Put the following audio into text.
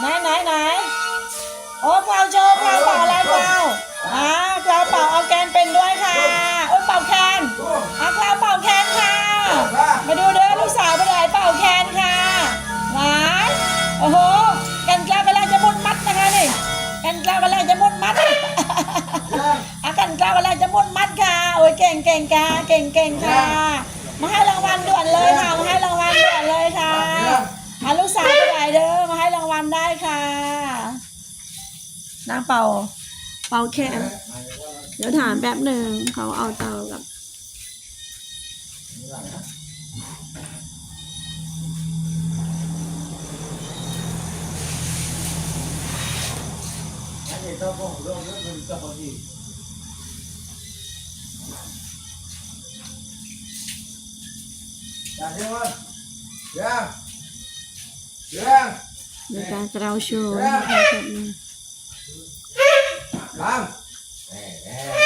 ไหนไหนไหนโอ้เป่าโชว์เป่าเป่าอะไรเป่าอ่าเป่าเป่าเอาแกนเป็นด้วยค่ะโอ้ยเป่าแคนอะเป่าเป่าแคนค่ะ มาดูเด้อลูกสาวไปไหนเป่าแคนค่ะหวานโอ้โหแกันแกล้ากำลังจะมุนมัดนะคะนี่แกันแกล้ากำลังจะมุนมัดอากันกล้ากำลังจะมุนมัดค่ะโอ้ยเก่งเก่งค่ะเก่งเก่งค่ะำได้ค่ะน้ำเป่า เป่าแค่เดี๋ยวถามแป๊บหนึ่งเขาเอาเตากับจากนี้วเดี๋ยวเดี๋ยว ในการกราวโชว์นะคะแบบนี้